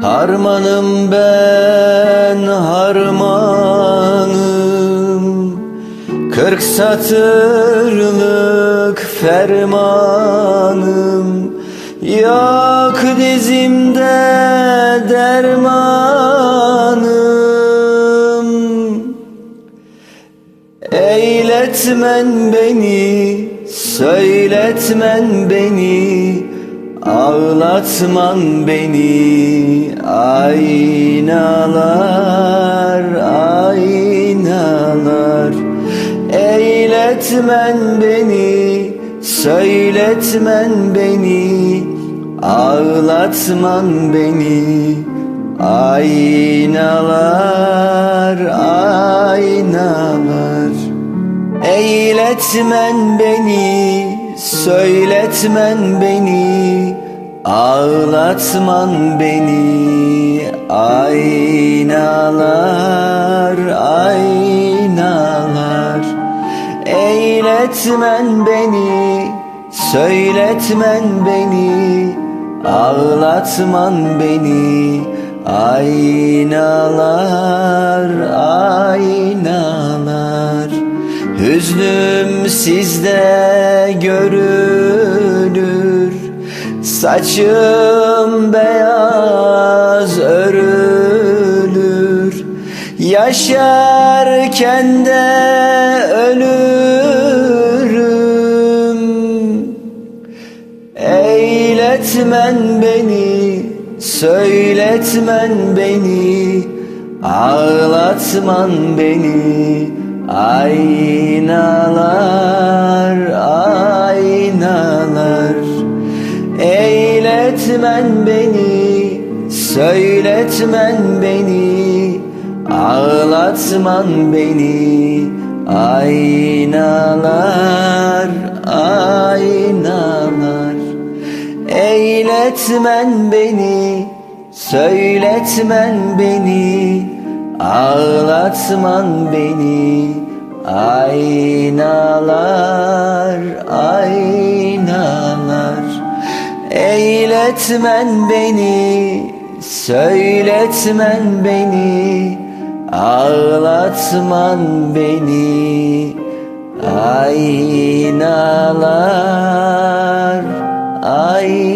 Harmanım ben harmanım. Kırk satırlık fermanım. Yok dizimde dermanım. Eyletmen beni, söyletmen beni Ağlatman beni Aynalar, aynalar. Eyletmen beni, söyletmen beni Ağlatman beni. Aynalar, aynalar. Eyletmen beni, söyletmen beni Ağlatman beni. Aynalar, aynalar. Eyletmen beni, söyletmen beni. Ağlatman beni. Aynalar, aynalar Hüznüm sizde görünür. Saçım beyaz örülür. Yaşarken de ölürüm. Eyletmen beni, söyletmen beni Ağlatman beni Aynalar, Eyletmen beni, söyletmen beni Ağlatman beni. Aynalar, aynalar Eyletmen beni, söyletmen beni Ağlatman beni. Aynalar Eyletmen beni, söyletmen beni Ağlatman beni Aynalar, aynalar